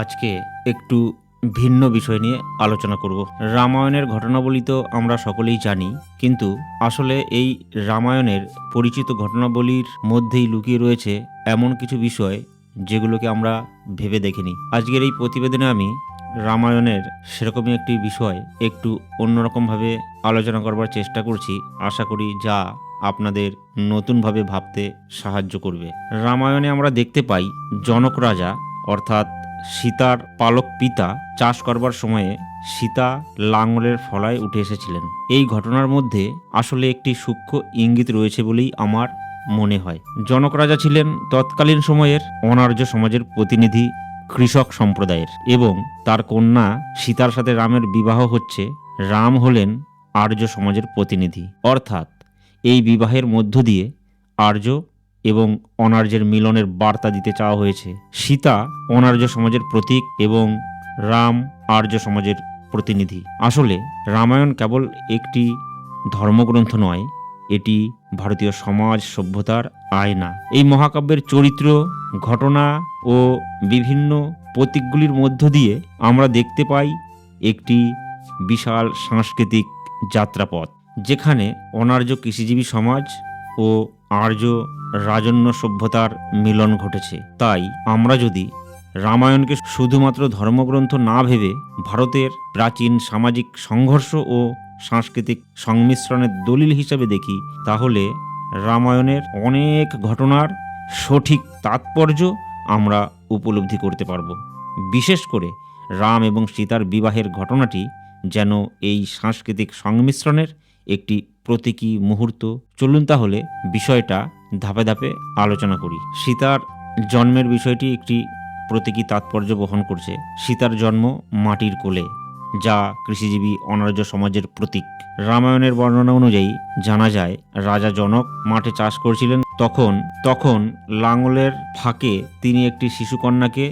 আজকে একটু ভিন্ন বিষয় নিয়ে আলোচনা করব। রামায়ণের ঘটনাবলী তো আমরা সকলেই জানি, কিন্তু আসলে এই রামায়ণের পরিচিত ঘটনাবলীর মধ্যেই লুকিয়ে রয়েছে এমন কিছু বিষয় যেগুলোকে আমরা ভেবে দেখিনি। আজকের এই প্রতিবেদনে আমি রামায়ণের সেরকমই একটি বিষয় একটু অন্যরকমভাবে আলোচনা করবার চেষ্টা করছি। আশা করি যা আপনাদের নতুনভাবে ভাবতে সাহায্য করবে। রামায়ণে আমরা দেখতে পাই জনক রাজা, অর্থাৎ সীতার পালক পিতা চাষ করবার সময়ে সীতা লাঙলের ফলায় উঠে এসেছিলেন। এই ঘটনার মধ্যে আসলে একটি সূক্ষ্ম ইঙ্গিত রয়েছে বলেই আমার মনে হয়। জনক রাজা ছিলেন তৎকালীন সময়ের অনার্য সমাজের প্রতিনিধি, কৃষক সম্প্রদায়ের এবং তার কন্যা সীতার সাথে রামের বিবাহ হচ্ছে, রাম হলেন আর্য সমাজের প্রতিনিধি। অর্থাৎ এই বিবাহের মধ্য দিয়ে আর্য এবং অনার্যের মিলনের বার্তা দিতে চাওয়া হয়েছে। সীতা অনার্য সমাজের প্রতীক এবং রাম আর্য সমাজের প্রতিনিধি। আসলে রামায়ণ কেবল একটি ধর্মগ্রন্থ নয়, এটি ভারতীয় সমাজ সভ্যতার আয়না। এই মহাকাব্যের চরিত্র, ঘটনা ও বিভিন্ন প্রতীকগুলির মধ্য দিয়ে আমরা দেখতে পাই একটি বিশাল সাংস্কৃতিক যাত্রাপথ, যেখানে অনার্য কৃষিজীবী সমাজ ও আর্য রাজন্য সভ্যতার মিলন ঘটেছে। তাই আমরা যদি রামায়ণকে শুধুমাত্র ধর্মগ্রন্থ না ভেবে ভারতের প্রাচীন সামাজিক সংঘর্ষ ও সাংস্কৃতিক সংমিশ্রণের দলিল হিসেবে দেখি, তাহলে রামায়ণের অনেক ঘটনার সঠিক তাৎপর্য আমরা উপলব্ধি করতে পারব। বিশেষ করে রাম এবং সীতার বিবাহের ঘটনাটি যেন এই সাংস্কৃতিক সংমিশ্রণের একটি প্রতীকী মুহূর্ত। চলুন তাহলে বিষয়টা ধাপে ধাপে আলোচনা করি। সীতার জন্মের বিষয়টি একটি প্রতীকী তাৎপর্য বহন করছে। সীতার জন্ম মাটির কোলে, যা কৃষিজীবী অনার্য সমাজের প্রতীক। রামায়ণের বর্ণনা অনুযায়ী জানা যায়, রাজা জনক মাঠে চাষ করছিলেন তখন তখন লাঙলের ফাঁকে তিনি একটি শিশুকন্যাকে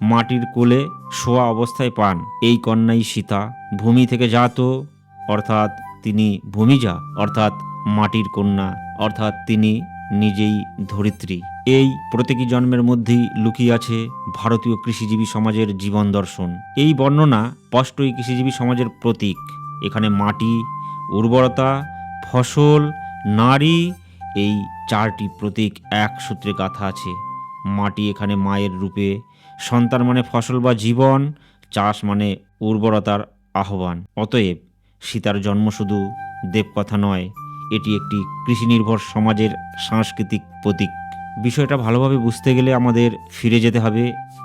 মাটির কোলে শোয়া অবস্থায় পান। এই কন্যাই সীতা। ভূমি থেকে জাত, অর্থাৎ তিনি ভূমিজা, অর্থাৎ মাটির কন্যা, অর্থাৎ তিনি নিজেই ধরিত্রী। এই প্রতীকী জন্মের মধ্যেই লুকিয়ে আছে ভারতীয় কৃষিজীবী সমাজের জীবন দর্শন। এই বর্ণনা স্পষ্টই কৃষিজীবী সমাজের প্রতীক। এখানে মাটি, উর্বরতা, ফসল, নারী, এই চারটি প্রতীক এক সূত্রে গাথা আছে। মাটি এখানে মায়ের রূপে, সন্তান মানে ফসল বা জীবন, চাষ মানে উর্বরতার আহ্বান। অতএব সীতার জন্ম শুধু দেবকথা নয়, এটি একটি কৃষিনির্ভর সমাজের সাংস্কৃতিক প্রতীক। বিষয়টা ভালোভাবে বুঝতে গেলে আমাদের ফিরে যেতে হবে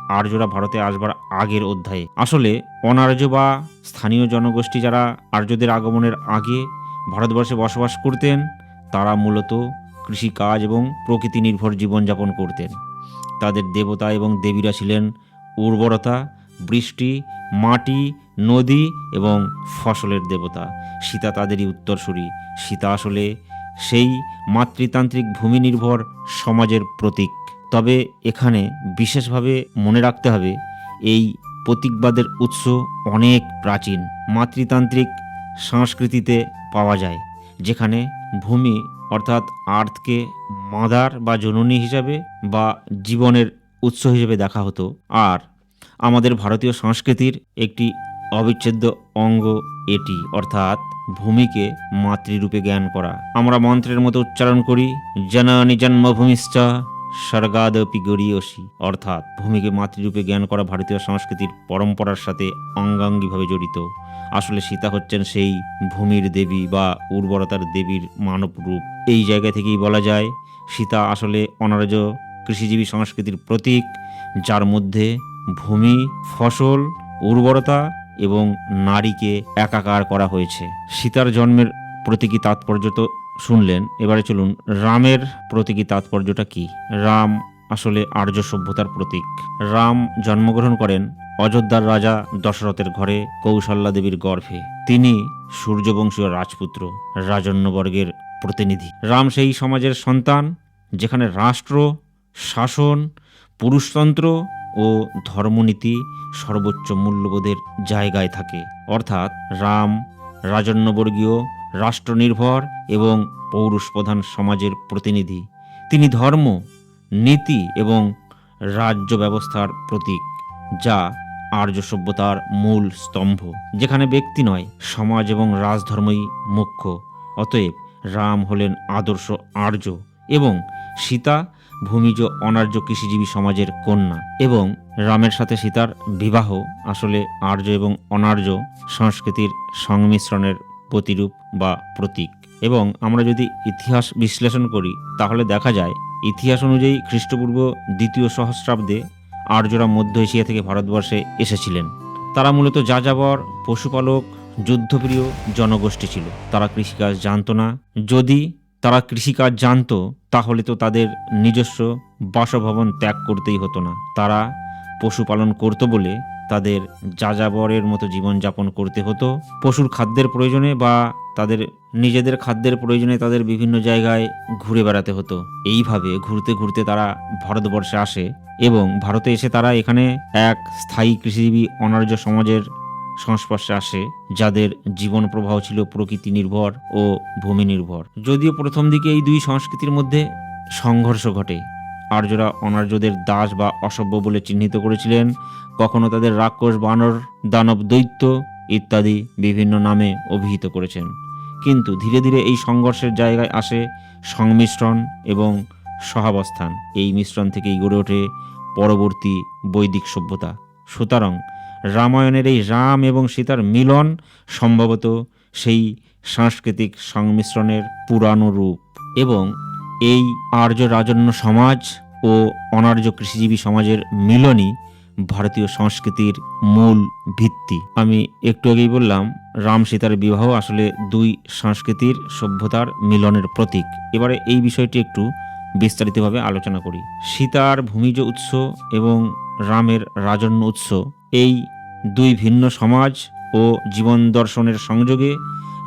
আর্যরা ভারতে আসবার আগের অধ্যায়ে। আসলে অনার্য বা স্থানীয় জনগোষ্ঠী যারা আর্যদের আগমনের আগে ভারতবর্ষে বসবাস করতেন, তারা মূলত কৃষিকাজ এবং প্রকৃতি নির্ভর জীবনযাপন করতেন। তাদের দেবতা এবং দেবীরা ছিলেন উর্বরতা, বৃষ্টি, মাটি নদী এবং ফসলের দেবতা। সীতা তাদেরই উত্তরসূরি। সীতা আসলে সেই মাতৃতান্ত্রিক ভূমি নির্ভর সমাজের প্রতীক। তবে এখানে বিশেষভাবে মনে রাখতে হবে, এই প্রতীকবাদের উৎস অনেক প্রাচীন। মাতৃতান্ত্রিক সংস্কৃতিতে পাওয়া যায়, যেখানে ভূমি অর্থাৎ আর্থকে মাদার বা জননী হিসাবে বা জীবনের উৎস হিসেবে দেখা হতো। আর আমাদের ভারতীয় সংস্কৃতির একটি অবিচ্ছেদ্য অঙ্গ এটি, অর্থাৎ ভূমিকে মাতৃরূপে জ্ঞান করা। আমরা মন্ত্রের মতো উচ্চারণ করি, জননী জন্মভূমিশ্চ স্বর্গাদপি গড়িয়সী, অর্থাৎ ভূমিকে মাতৃরূপে জ্ঞান করা ভারতীয় সংস্কৃতির পরম্পরার সাথে অঙ্গাঙ্গিভাবে জড়িত। আসলে সীতা হচ্ছেন সেই ভূমির দেবী বা উর্বরতার দেবীর মানব রূপ এই জায়গা থেকেই বলা যায়, সীতা আসলে অনার্য কৃষিজীবী সংস্কৃতির প্রতীক, যার মধ্যে ভূমি, ফসল, উর্বরতা এবং নারীকে একাকার করা হয়েছে। সীতার জন্মের প্রতীকী তাৎপর্য তো শুনলেন। এবারে চলুন, রামের প্রতীকী তাৎপর্যটা কি? রাম আসলে আর্য সভ্যতার প্রতীক। রাম জন্মগ্রহণ করেন অযোধ্যার রাজা দশরথের ঘরে কৌশল্যা দেবীর গর্ভে। তিনি সূর্যবংশীয় রাজপুত্র, রাজন্যবর্গের প্রতিনিধি। রাম সেই সমাজের সন্তান, যেখানে রাষ্ট্র, শাসন, পুরুষতন্ত্র ও ধর্মনীতি সর্বোচ্চ মূল্যবোধের জায়গায় থাকে। অর্থাৎ রাম, রাজন্যবর্গীয়, রাষ্ট্রনির্ভর এবং পৌরুষ প্রধান সমাজের প্রতিনিধি। তিনি ধর্ম, নীতি এবং রাজ্য ব্যবস্থার প্রতীক, যা আর্য সভ্যতার মূল স্তম্ভ, যেখানে ব্যক্তি নয়, সমাজ এবং রাজধর্মই মুখ্য। অতএব রাম হলেন আদর্শ আর্য এবং সীতা ভূমিজ অনার্য কৃষিজীবী সমাজের কন্যা এবং রামের সাথে সীতার বিবাহ আসলে আর্য এবং অনার্য সংস্কৃতির সংমিশ্রণের প্রতিরূপ বা প্রতীক। এবং আমরা যদি ইতিহাস বিশ্লেষণ করি, তাহলে দেখা যায়, ইতিহাস অনুযায়ী খ্রিস্টপূর্ব দ্বিতীয় সহস্রাব্দে আর্যরা মধ্য এশিয়া থেকে ভারতবর্ষে এসেছিলেন। তারা মূলত যাযাবর, পশুপালক, যুদ্ধপ্রিয় জনগোষ্ঠী ছিল। তারা কৃষিকাজ জানত না। যদি তারা কৃষিকাজ জানতো, তাহলে তো তাদের নিজস্ব বাসভবন ত্যাগ করতেই হতো না। তারা পশুপালন করতো বলে তাদের যাযাবরের মতো জীবনযাপন করতে হতো। পশুর খাদ্যের প্রয়োজনে বা তাদের নিজেদের খাদ্যের প্রয়োজনে তাদের বিভিন্ন জায়গায় ঘুরে বেড়াতে হতো। এইভাবে ঘুরতে ঘুরতে তারা ভারতবর্ষে আসে এবং ভারতে এসে তারা এখানে এক স্থায়ী কৃষিজীবী অনার্য সমাজের সংস্পর্শে আসে, যাদের জীবন প্রবাহ ছিল প্রকৃতি নির্ভর ও ভূমি নির্ভর। যদিও প্রথম দিকে এই দুই সংস্কৃতির মধ্যে সংঘর্ষ ঘটে। আর্যরা অনার্যদের দাস বা অসভ্য বলে চিহ্নিত করেছিলেন। কখনো তাদের রাক্ষস, বানর, দানব দৈত্য ইত্যাদি বিভিন্ন নামে অভিহিত করেছেন। কিন্তু ধীরে ধীরে এই সংঘর্ষের জায়গায় আসে সংমিশ্রণ এবং সহাবস্থান। এই মিশ্রণ থেকেই গড়ে ওঠে পরবর্তী বৈদিক সভ্যতা। সুতরাং রামায়ণের এই রাম এবং সীতার মিলন সম্ভবত সেই সাংস্কৃতিক সংমিশ্রণের পুরানো রূপ এবং এই আর্য রাজন্য সমাজ ও অনার্য কৃষিজীবী সমাজের মিলনই ভারতীয় সংস্কৃতির মূল ভিত্তি। আমি একটু আগেই বললাম, রাম সীতার বিবাহ আসলে দুই সংস্কৃতির সভ্যতার মিলনের প্রতীক। এবারে এই বিষয়টি একটু বিস্তারিতভাবে আলোচনা করি। সীতার ভূমিজ উৎস এবং রামের রাজন্য উৎস, এই দুই ভিন্ন সমাজ ও জীবন দর্শনের সংযোগে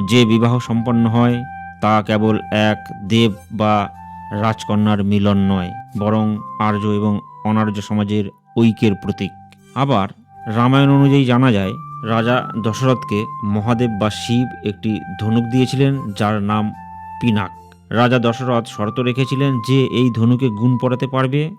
যে বিবাহ সম্পন্ন হয়, তা কেবল এক দেব বা রাজকন্যার মিলন নয়, বরং আর্য এবং অনার্য সমাজের ঐক্যের প্রতীক। আবার রামায়ণ অনুযায়ী জানা যায়, রাজা দশরথকে মহাদেব বা শিব একটি ধনুক দিয়েছিলেন, যার নাম পিনাক। রাজা দশরথ শর্ত রেখেছিলেন যে, এই ধনুকে গুণ পড়াতে পারবে।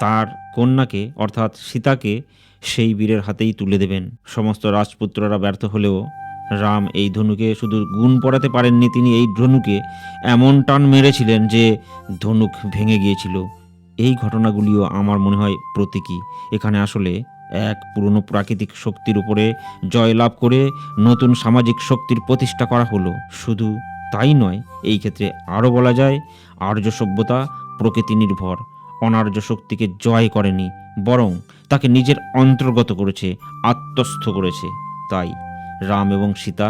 তার কন্যাকে, অর্থাৎ সীতাকে সেই বীরের হাতেই তুলে দেবেন। সমস্ত রাজপুত্ররা ব্যর্থ হলেও রাম এই ধনুকে শুধু গুণ পড়াতে পারেননি, তিনি এই ধনুকে এমন টান মেরেছিলেন যে ধনুক ভেঙে গিয়েছিল। এই ঘটনাগুলিও আমার মনে হয় প্রতীকী। এখানে আসলে এক পুরনো প্রাকৃতিক শক্তির উপরে জয়লাভ করে নতুন সামাজিক শক্তির প্রতিষ্ঠা করা হলো। শুধু তাই নয়, এই ক্ষেত্রে আরও বলা যায় আর্য সভ্যতা প্রকৃতি নির্ভর। অনার্য শক্তিকে জয় করেনি, বরং তাকে নিজের অন্তর্গত করেছে, আত্মস্থ করেছে। তাই রাম এবং সীতা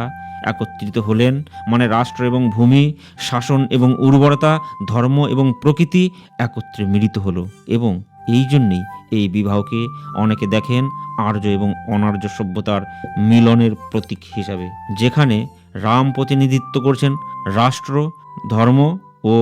একত্রিত হলেন মানে রাষ্ট্র এবং ভূমি, শাসন এবং উর্বরতা, ধর্ম এবং প্রকৃতি একত্রে মিলিত হলো এবং এই জন্যেই এই বিবাহকে অনেকে দেখেন আর্য এবং অনার্য সভ্যতার মিলনের প্রতীক হিসাবে, যেখানে রাম প্রতিনিধিত্ব করছেন রাষ্ট্র, ধর্ম ও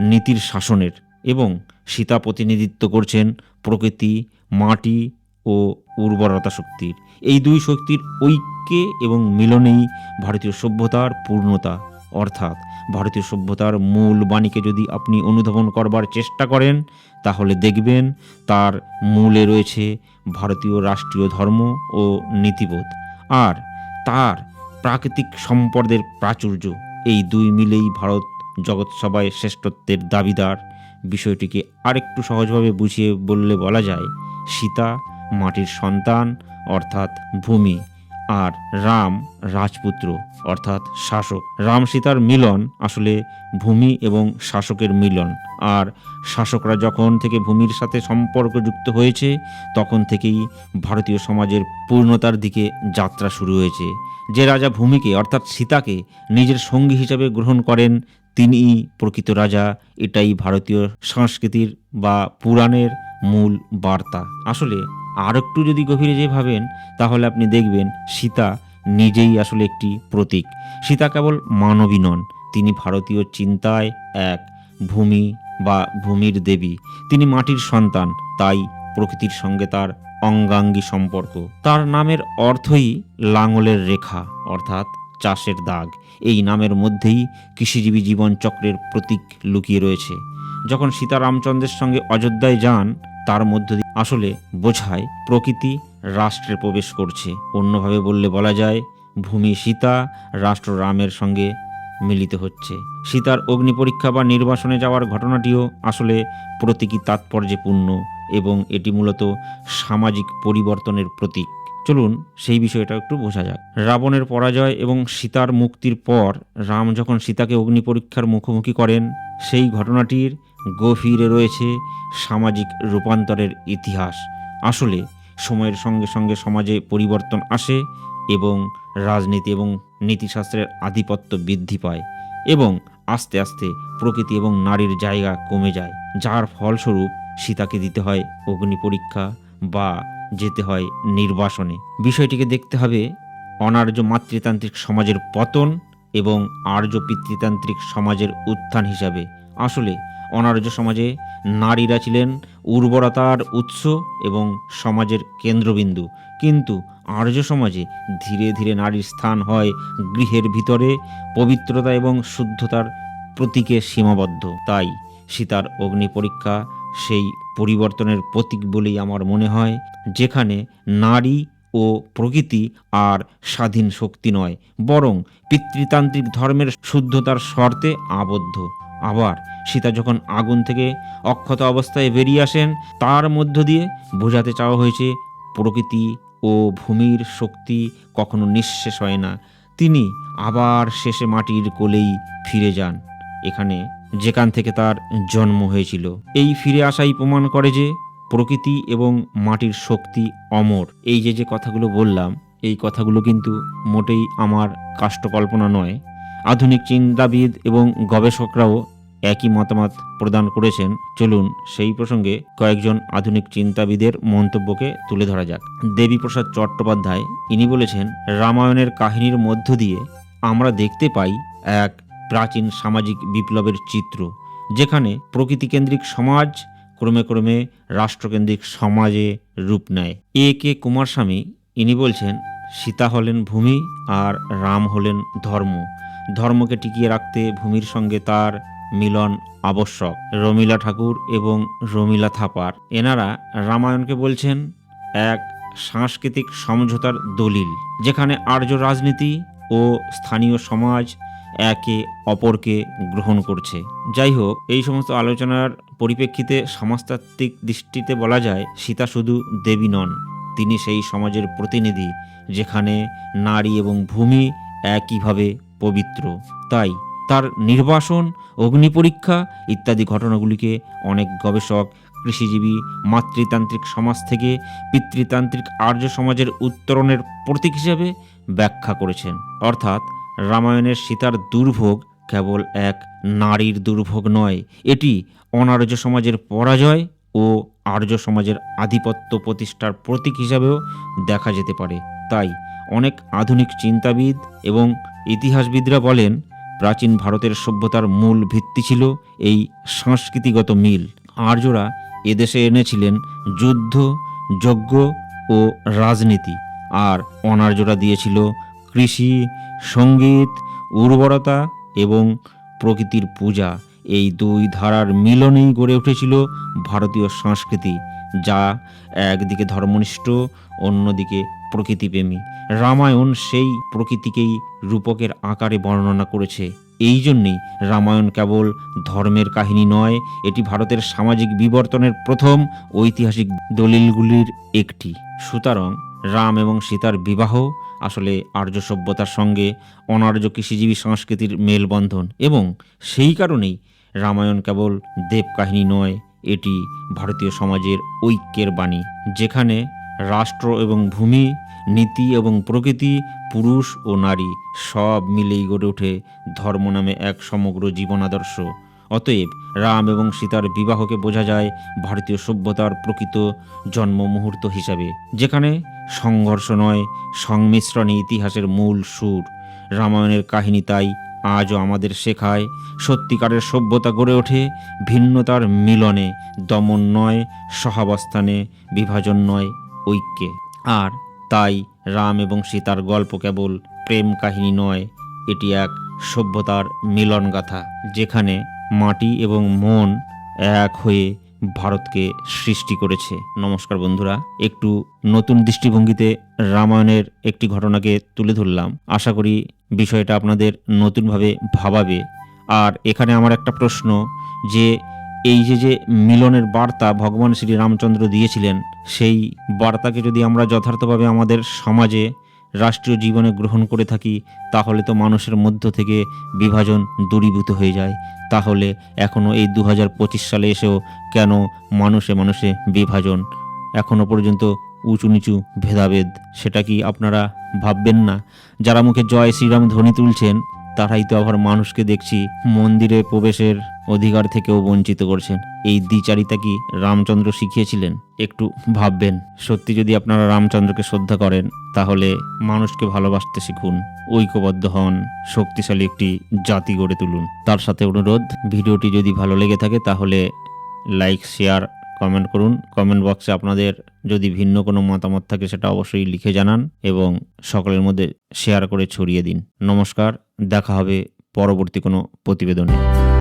নীতির শাসনের এবং সীতা প্রতিনিধিত্ব করছেন প্রকৃতি, মাটি ও উর্বরতা শক্তির। এই দুই শক্তির ঐক্যে এবং মিলনেই ভারতীয় সভ্যতার পূর্ণতা। অর্থাৎ ভারতীয় সভ্যতার মূল বাণীকে যদি আপনি অনুধাবন করবার চেষ্টা করেন, তাহলে দেখবেন তার মূলে রয়েছে ভারতীয় রাষ্ট্রীয় ধর্ম ও নীতিবোধ। আর তার প্রাকৃতিক সম্পদের প্রাচুর্য, এই দুই মিলেই ভারত জগৎসভায় শ্রেষ্ঠত্বের দাবিদার। বিষয়টিকে আরেকটু সহজভাবে বুঝিয়ে বললে বলা যায়, সীতা মাটির সন্তান, অর্থাৎ ভূমি, আর রাম রাজপুত্র, অর্থাৎ শাসক। রাম সীতার মিলন আসলে ভূমি এবং শাসকের মিলন, আর শাসকরা যখন থেকে ভূমির সাথে সম্পর্কযুক্ত হয়েছে, তখন থেকেই ভারতীয় সমাজের পূর্ণতার দিকে যাত্রা শুরু হয়েছে। যে রাজা ভূমিকে, অর্থাৎ সীতাকে, নিজের সঙ্গী হিসাবে গ্রহণ করেন তিনিই প্রকৃত রাজা, এটাই ভারতীয় সংস্কৃতির বা পুরাণের মূল বার্তা। আসলে আর একটু যদি গভীরে যে ভাবেন, তাহলে আপনি দেখবেন সীতা নিজেই আসলে একটি প্রতীক। সীতা কেবল মানবী নন, তিনি ভারতীয় চিন্তায় এক ভূমি বা ভূমির দেবী। তিনি মাটির সন্তান, তাই প্রকৃতির সঙ্গে তার অঙ্গাঙ্গী সম্পর্ক। তার নামের অর্থই লাঙলের রেখা, অর্থাৎ চাষের দাগ। এই নামের মধ্যেই কৃষিজীবী জীবন চক্রের প্রতীক লুকিয়ে রয়েছে। যখন সীতা রামচন্দ্রের সঙ্গে অযোধ্যায় যান, তার মধ্য দিয়ে আসলে বোঝায় প্রকৃতি রাষ্ট্রে প্রবেশ করছে। অন্যভাবে বললে বলা যায়, ভূমি সীতা রাষ্ট্র রামের সঙ্গে মিলিত হচ্ছে। সীতার অগ্নি পরীক্ষা বা নির্বাসনে যাওয়ার ঘটনাটিও আসলে প্রতীকী তাৎপর্যপূর্ণ এবং এটি মূলত সামাজিক পরিবর্তনের প্রতীক। চলুন সেই বিষয়টা একটু বোঝা যাক। রাবণের পরাজয় এবং সীতার মুক্তির পর রাম যখন সীতাকে অগ্নি পরীক্ষার মুখোমুখি করেন, সেই ঘটনাটির গভীরে রয়েছে সামাজিক রূপান্তরের ইতিহাস। আসলে সময়ের সঙ্গে সঙ্গে সমাজে পরিবর্তন আসে এবং রাজনীতি এবং নীতিশাস্ত্রের আধিপত্য বৃদ্ধি পায় এবং আস্তে আস্তে প্রকৃতি এবং নারীর জায়গা কমে যায়, যার ফলস্বরূপ সীতাকে দিতে হয় অগ্নি পরীক্ষা বা যেতে হয় নির্বাসনে। বিষয়টিকে দেখতে হবে অনার্য মাতৃতান্ত্রিক সমাজের পতন এবং আর্য পিতৃতান্ত্রিক সমাজের উত্থান হিসাবে। আসলে, অনার্য সমাজে নারীরা ছিলেন উর্বরতার উৎস এবং সমাজের কেন্দ্রবিন্দু। কিন্তু আর্য সমাজে ধীরে ধীরে নারীর স্থান হয় গৃহের ভিতরে, পবিত্রতা এবং শুদ্ধতার প্রতীকে সীমাবদ্ধ। তাই সীতার অগ্নি পরীক্ষা সেই পরিবর্তনের প্রতীক বলেই আমার মনে হয়, যেখানে নারী ও প্রকৃতি আর স্বাধীন শক্তি নয়, বরং পিতৃতান্ত্রিক ধর্মের শুদ্ধতার শর্তে আবদ্ধ। আবার সীতা যখন আগুন থেকে অক্ষত অবস্থায় বেরিয়ে আসেন, তার মধ্য দিয়ে বোঝাতে চাওয়া হয়েছে, প্রকৃতি ও ভূমির শক্তি কখনো নিঃশেষ হয় না। তিনি আবার শেষে মাটির কোলেই ফিরে যান। এখানে যেখান থেকে তার জন্ম হয়েছিল। এই ফিরে আসাই প্রমাণ করে যে প্রকৃতি এবং মাটির শক্তি অমর। এই যে যে কথাগুলো বললাম, এই কথাগুলো কিন্তু মোটেই আমার কাষ্টকল্পনা নয়। আধুনিক চিন্তাবিদ এবং গবেষকরাও একই মতামত প্রদান করেছেন। চলুন সেই প্রসঙ্গে কয়েকজন আধুনিক চিন্তাবিদের মন্তব্যকে তুলে ধরা যাক। দেবীপ্রসাদ চট্টোপাধ্যায়, ইনি বলেছেন, রামায়ণের কাহিনীর মধ্য দিয়ে আমরা দেখতে পাই এক প্রাচীন সামাজিক বিপ্লবের চিত্র, যেখানে প্রকৃতিকেন্দ্রিক সমাজ ক্রমে ক্রমে রাষ্ট্রকেন্দ্রিক সমাজে রূপ নেয়। এ কে কুমারস্বামী, ইনি বলছেন, সীতা হলেন ভূমি আর রাম হলেন ধর্ম। ধর্মকে টিকিয়ে রাখতে ভূমির সঙ্গে তার মিলন আবশ্যক। রমিলা ঠাকুর এবং রমিলা থাপার। এনারা রামায়ণকে বলছেন, এক সাংস্কৃতিক সমঝোতার দলিল, যেখানে আর্য রাজনীতি ও স্থানীয় সমাজ একে অপরকে গ্রহণ করছে। যাই হোক এই সমস্ত আলোচনার পরিপ্রেক্ষিতে সমাজতাত্ত্বিক দৃষ্টিতে বলা যায়, সীতা শুধু দেবী নন, তিনি সেই সমাজের প্রতিনিধি, যেখানে নারী এবং ভূমি একইভাবে পবিত্র। তাই তার নির্বাসন অগ্নি পরীক্ষা ইত্যাদি ঘটনাগুলিকে অনেক গবেষক, কৃষিজীবী, মাতৃতান্ত্রিক সমাজ থেকে পিতৃতান্ত্রিক আর্য সমাজের উত্তরণের প্রতীক হিসেবে ব্যাখ্যা করেছেন। অর্থাৎ রামায়ণের সীতার দুর্ভোগ কেবল এক নারীর দুর্ভোগ নয়, এটি অনার্য সমাজের পরাজয় ও আর্য সমাজের আধিপত্য প্রতিষ্ঠার প্রতীক হিসাবেও দেখা যেতে পারে। তাই অনেক আধুনিক চিন্তাবিদ এবং ইতিহাসবিদরা বলেন, প্রাচীন ভারতের সভ্যতার মূল ভিত্তি ছিল এই সংস্কৃতিগত মিল। আর্যরা এদেশে এনেছিলেন যুদ্ধ, যজ্ঞ ও রাজনীতি, আর অনার্যরা দিয়েছিল কৃষি, সংগীত, উর্বরতা এবং প্রকৃতির পূজা এই দুই ধারার মিলনেই গড়ে উঠেছিল ভারতীয় সংস্কৃতি, যা একদিকে ধর্মনিষ্ঠ, অন্যদিকে প্রকৃতিপ্রেমী। রামায়ণ সেই প্রকৃতিকেই রূপকের আকারে বর্ণনা করেছে। এই জন্যেই রামায়ণ কেবল ধর্মের কাহিনী নয়, এটি ভারতের সামাজিক বিবর্তনের প্রথম ঐতিহাসিক দলিলগুলির একটি। সুতরাং রাম এবং সীতার বিবাহ আসলে আর্য সভ্যতার সঙ্গে অনার্য কৃষিজীবী সংস্কৃতির মেলবন্ধন এবং সেই কারণেই রামায়ণ কেবল দেব কাহিনী নয়, এটি ভারতীয় সমাজের ঐক্যের বাণী, যেখানে রাষ্ট্র এবং ভূমি, নীতি এবং প্রকৃতি, পুরুষ ও নারী সব মিলেই গড়ে ওঠে ধর্ম নামে এক সমগ্র জীবনাদর্শ। অতএব রাম এবং সীতার বিবাহকে বোঝা যায় ভারতীয় সভ্যতার প্রকৃত জন্ম মুহূর্ত হিসাবে, যেখানে সংঘর্ষ নয়, সংমিশ্রণে ইতিহাসের মূল সুর। রামায়ণের কাহিনী তাই আজও আমাদের শেখায়, সত্যিকারের সভ্যতা গড়ে ওঠে, ভিন্নতার মিলনে, দমন নয়, সহাবস্থানে, বিভাজন নয়, ঐক্যে। আর তাই রাম এবং সীতার গল্প কেবল প্রেম কাহিনী নয়, এটি এক সভ্যতার মিলনগাথা, যেখানে মাটি এবং মন এক হয়ে ভারতকে সৃষ্টি করেছে। নমস্কার বন্ধুরা, একটু নতুন দৃষ্টিভঙ্গিতে রামায়ণের একটি ঘটনাকে তুলে ধরলাম। আশা করি বিষয়টা আপনাদের নতুনভাবে ভাবাবে। আর এখানে আমার একটা প্রশ্ন, যে এই যে যে মিলনের বার্তা ভগবান শ্রী রামচন্দ্র দিয়েছিলেন, সেই বার্তাকে যদি আমরা যথার্থভাবে আমাদের সমাজে রাষ্ট্রীয় জীবনে গ্রহণ করে থাকি, তাহলে তো মানুষের মধ্য থেকে বিভাজন দূরীভূত হয়ে যায়। তাহলে এখনও এই দু হাজার পঁচিশ সালে এসেও কেন মানুষে মানুষে বিভাজন? এখনও পর্যন্ত উঁচু নিচু ভেদাভেদ, সেটা কি আপনারা ভাববেন না? যারা মুখে জয় শ্রীরাম ধ্বনি তুলছেন, তারাই তো আবার মানুষকে দেখছি মন্দিরে প্রবেশের অধিকার থেকেও বঞ্চিত করছেন। এই দ্বিচারিতা কি রামচন্দ্র শিখিয়েছিলেন? একটু ভাববেন। সত্যি যদি আপনারা রামচন্দ্রকে শ্রদ্ধা করেন, তাহলে মানুষকে ভালোবাসতে শিখুন, ঐক্যবদ্ধ হন, শক্তিশালী একটি জাতি গড়ে তুলুন। তার সাথে অনুরোধ, ভিডিওটি যদি ভালো লেগে থাকে, তাহলে লাইক, শেয়ার, কমেন্ট করুন। কমেন্ট বক্সে আপনাদের যদি ভিন্ন কোনো মতামত থাকে, সেটা অবশ্যই লিখে জানান এবং সকলের মধ্যে শেয়ার করে ছড়িয়ে দিন। নমস্কার, দেখা হবে পরবর্তী কোনো প্রতিবেদনে।